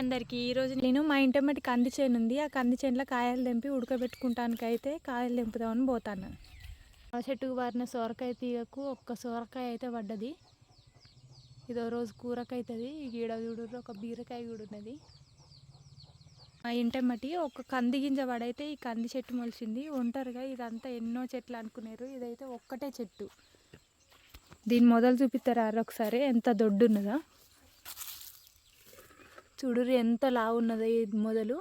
అందరికీ. ఈరోజు నేను మా ఇంటి మట్టి కంది చేను ఉంది. ఆ కంది చేనులో కాయలు తెంపి ఉడకబెట్టుకుంటానికి అయితే కాయలు తెంపుదామని పోతాను. చెట్టుకు పారిన సొరకాయ తీగకు ఒక్క సొరకాయ అయితే పడ్డది. ఇదో రోజు కూరకాయ అవుతుంది ఈడ చూడు ఒక బీరకాయ కూడా ఉన్నది. మా ఇంటి మట్టి ఒక కంది గింజ పడైతే ఈ కంది చెట్టు మొలిచింది. ఒంటరిగా ఇదంతా ఎన్నో చెట్లు అనుకున్నారు ఇదైతే ఒక్కటే చెట్టు. దీని మొదలు చూపిస్తారా? ఒకసారి ఎంత దొడ్డు ఉన్నదా చూడురు ఎంత లావు ఉన్నదో ఈ మొదలు.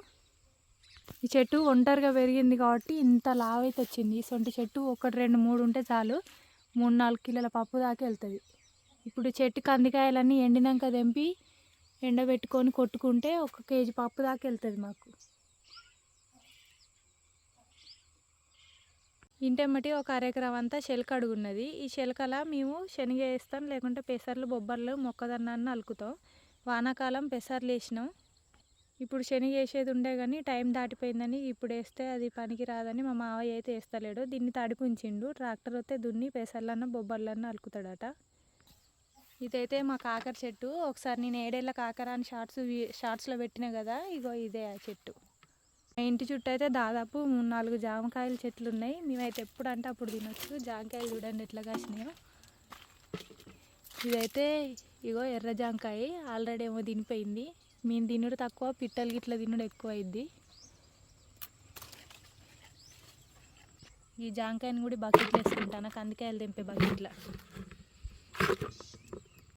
ఈ చెట్టు ఒంటరిగా పెరిగింది కాబట్టి ఇంత లావు అయితే వచ్చింది. ఈ సొంటి చెట్టు ఒకటి రెండు మూడు ఉంటే చాలు. మూడు నాలుగు కిలోల పప్పు దాకా వెళ్తుంది. ఇప్పుడు చెట్టు కందికాయలన్నీ ఎండినాక తెంపి ఎండబెట్టుకొని కొట్టుకుంటే ఒక కేజీ పప్పు దాకా వెళ్తుంది మాకు. ఇంటెమ్మటి ఒక అరెకరం అంతా శెలక అడుగున్నది. ఈ శెలకల మేము శనగ వేస్తాం లేకుంటే పెసర్లు బొబ్బర్లు మొక్కదన్నాన్ని అలుకుతాం. వానాకాలం పెసర్లు వేసినాం. ఇప్పుడు శని వేసేది ఉండే కానీ టైం దాటిపోయిందని ఇప్పుడు వేస్తే అది పనికి రాదని మా మావయ్య అయితే వేస్తలేడు. దీన్ని తడిపి ఉంచిండు ట్రాక్టర్ వస్తే దున్ని పెసర్లన్న బొబ్బర్లన్న అలుకుతాడట. ఇదైతే మా కాకర చెట్టు. ఒకసారి నేను ఏడేళ్ళ కాకర అని షార్ట్స్ షార్ట్స్లో పెట్టినా కదా ఇగో ఇదే ఆ చెట్టు. మా ఇంటి చుట్టూ అయితే దాదాపు మూడు నాలుగు జామకాయల చెట్లు ఉన్నాయి. మేమైతే ఎప్పుడు అంటే అప్పుడు తినొచ్చు. జామకాయలు చూడండి ఎట్లా కాసినాయో. ఇదైతే ఇగో ఎర్ర జాంకాయ ఆల్రెడీ ఏమో తినిపోయింది. మేము తినుడు తక్కువ పిట్టలు గిట్ల తినుడు ఎక్కువ అయింది ఈ జాంకాయని కూడా బకెట్లు వేసుకుంటాను కందికాయలు తెంపే బకెట్లో.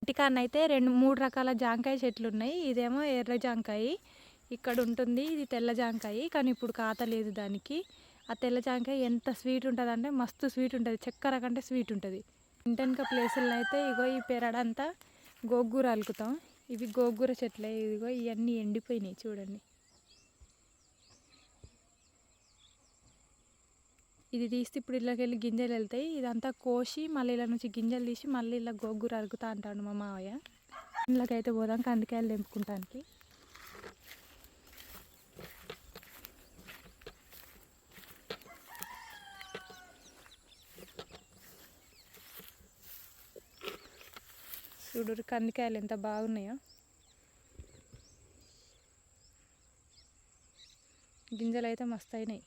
ఇంటికాన్న అయితే రెండు మూడు రకాల జాంకాయ చెట్లు ఉన్నాయి. ఇదేమో ఎర్ర జాంకాయ ఇక్కడ ఉంటుంది ఇది తెల్ల జాంకాయ కానీ ఇప్పుడు కాత లేదు దానికి. ఆ తెల్ల జాంకాయ ఎంత స్వీట్ ఉంటుంది అంటే మస్తు స్వీట్ ఉంటుంది చక్కెర కంటే స్వీట్ ఉంటుంది. ఇంటెనక ప్లేసుల్లో అయితే ఇగో ఈ పెరడంతా గోగూర అలుకుతాం. ఇవి గోగూర చెట్లే ఇదిగో ఇవన్నీ ఎండిపోయినాయి చూడండి. ఇది తీస్తే ఇప్పుడు ఇళ్ళకి వెళ్ళి గింజలు వెళ్తాయి. ఇదంతా కోసి మళ్ళీ ఇలా నుంచి గింజలు తీసి మళ్ళీ ఇలా గోగూర అలుకుతా అంటాడు మా మావయ్య. ఇళ్ళకైతే పోదాం కందికాయలు తెంపుకుంటానికి. చూడు కందికాయలు ఎంత బాగున్నాయో. గింజలు అయితే మస్తు అయినాయి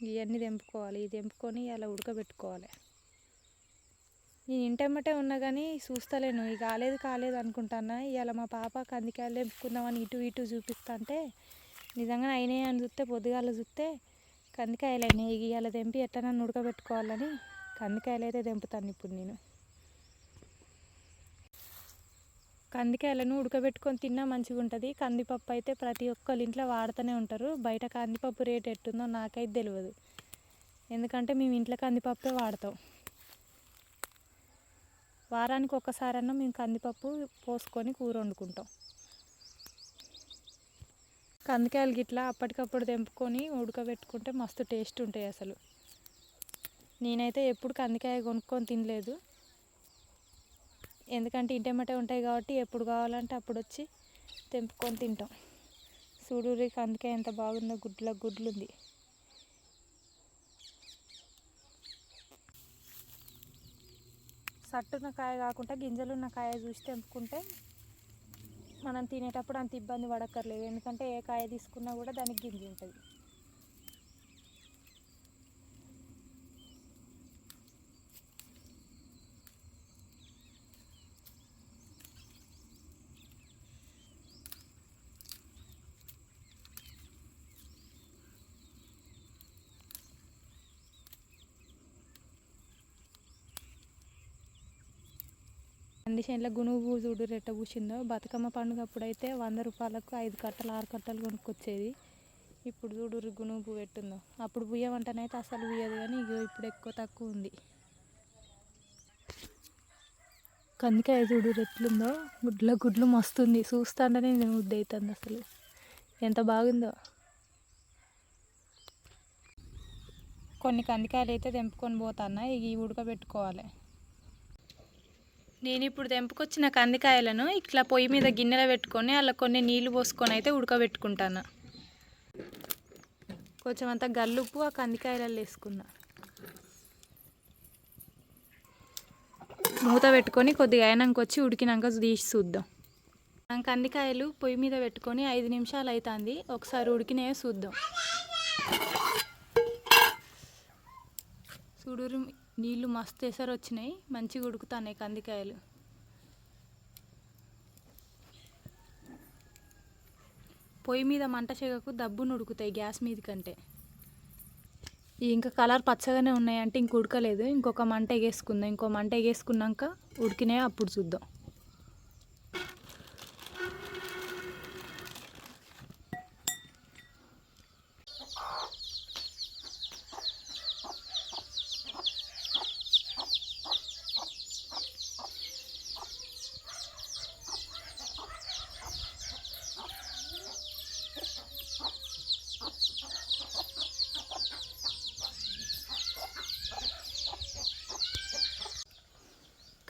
ఇవన్నీ తెంపుకోవాలి ఇది తెంపుకొని అలా ఉడకబెట్టుకోవాలి. నేను ఇంటమ్మటే ఉన్నా కానీ చూస్తలేను ఇక కాలేదు కాలేదు అనుకుంటానా ఇవాళ మా పాప కందికాయలు తెంపుకుందామని ఇటు ఇటు చూపిస్తా అంటే నిజంగా అయినాయి అని చూస్తే పొద్దుగాల చూస్తే కందికాయలు అయినాయి ఇవాళ తెంపి ఎట్లా ఉడకబెట్టుకోవాలని కందికాయలు అయితే తెంపుతాను ఇప్పుడు నేను. కందికాయలను ఉడకబెట్టుకొని తిన్నా మంచిగా ఉంటుంది కందిపప్పు అయితే ప్రతి ఒక్కరి ఇంట్లో వాడుతూనే ఉంటారు. బయట కందిపప్పు రేట్ ఎట్టుందో నాకైతే తెలియదు ఎందుకంటే మేము ఇంట్లో కందిపప్పే వాడతాం. వారానికి ఒక్కసారన్నా మేము కందిపప్పు పోసుకొని కూర వండుకుంటాం. కందికాయలు గిట్లా అప్పటికప్పుడు తెంపుకొని ఉడకబెట్టుకుంటే మస్తు టేస్ట్ ఉంటాయి అసలు. నేనైతే ఎప్పుడు కందికాయ కొనుక్కొని తినలేదు. ఎందుకంటే ఇంటెమ్మటే ఉంటాయి కాబట్టి ఎప్పుడు కావాలంటే అప్పుడు వచ్చి తెంపుకొని తింటాం. సూడూరికి అందుకే ఎంత బాగుందో గుడ్ల గుడ్లు ఉంది సట్టున్న కాయ కాకుండా గింజలున్న కాయ చూసి తెంపుకుంటే మనం తినేటప్పుడు అంత ఇబ్బంది పడక్కర్లేదు. ఎందుకంటే ఏ కాయ తీసుకున్నా కూడా దానికి గింజ ఉంటుంది. కండిషన్లో గునుగు చూడు రెట్ట పూసిందో బతుకమ్మ పండుగ అప్పుడైతే వంద రూపాయలకు ఐదు కట్టలు ఆరు కట్టలు కొనుక్కొచ్చేది. ఇప్పుడు చూడు గునుగు పువ్వు ఎట్టుందో. అప్పుడు పుయ్యమంటనైతే అసలు పుయ్యదు కానీ ఇగో ఇప్పుడు ఎక్కువ తక్కువ ఉంది. కందికాయ చూడు ఎట్లుందో గుడ్ల గుడ్లు మస్తుంది. చూస్తాంటేనే నేను ముద్ద అవుతుంది అసలు. ఎంత బాగుందో. కొన్ని కందికాయలు అయితే తెంపుకొని పోతాన్నా ఇవి ఉడకబెట్టుకోవాలి. నేను ఇప్పుడు తెంపుకొచ్చిన కందికాయలను ఇట్లా పొయ్యి మీద గిన్నెలో పెట్టుకొని అలా కొన్ని నీళ్ళు పోసుకొని అయితే ఉడకబెట్టుకుంటాను. కొంచెం అంత గల్లుప్పు ఆ కందికాయలలో వేసుకున్నా. మూత పెట్టుకొని కొద్దిగా అయినాక వచ్చి ఉడికినాక తీసి చూద్దాం. కందికాయలు పొయ్యి మీద పెట్టుకొని ఐదు నిమిషాలు అవుతుంది ఒకసారి ఉడికినాయో చూద్దాం. చూడురు నీళ్ళు మస్తు ఎసరు వచ్చినాయి మంచిగా ఉడుకుతున్నాయి కందికాయలు. పొయ్యి మీద మంట చెగకు దబ్బును ఉడుకుతాయి గ్యాస్ మీద కంటే. ఇంకా కలర్ పచ్చగానే ఉన్నాయి అంటే ఇంక ఉడకలేదు. ఇంకొక మంట ఎగేసుకుందాం. ఇంకో మంట ఎగేసుకున్నాక ఉడికినాయి అప్పుడు చూద్దాం.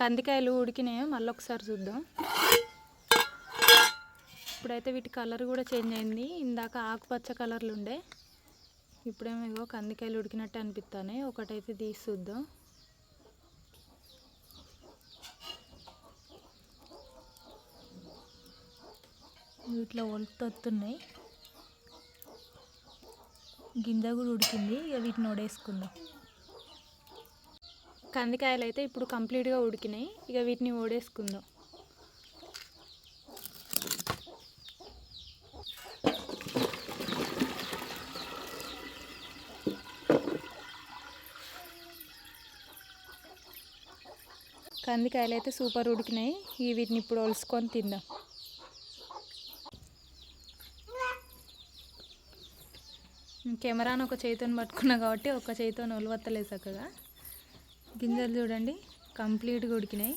కందికాయలు ఉడికినాయో మళ్ళీ ఒకసారి చూద్దాం. ఇప్పుడైతే వీటి కలర్ కూడా చేంజ్ అయింది. ఇందాక ఆకుపచ్చ కలర్లు ఉండే. ఇప్పుడేమో ఇగో కందికాయలు ఉడికినట్టు అనిపిస్తాయి ఒకటైతే తీసి చూద్దాం. వీటిలో ఒలుతున్నాయి గింజ కూడా ఉడికింది. ఇక వీటిని ఓడేసుకుందాం కందికాయలు అయితే ఇప్పుడు కంప్లీట్గా ఉడికినాయి. ఇక వీటిని ఓడేసుకుందాం. కందికాయలు అయితే సూపర్ ఉడికినాయి. ఈ వీటిని ఇప్పుడు ఒలుసుకొని తిందాం. కెమెరాను ఒక చేతిని పట్టుకున్నా కాబట్టి ఒక చేతితో ఒలవత్తలేదు చక్కగా. గింజలు చూడండి. కంప్లీట్గా ఉడికినాయి.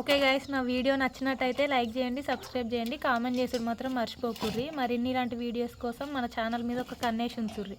ఓకే గైస్ నా వీడియో నచ్చినట్టయితే లైక్ చేయండి సబ్స్క్రైబ్ చేయండి. కామెంట్ చేసుడు మాత్రం మర్చిపోకుర్రి మరిన్ని ఇలాంటి వీడియోస్ కోసం మన ఛానల్ మీద ఒక కన్నేసి ఉంచుర్రి.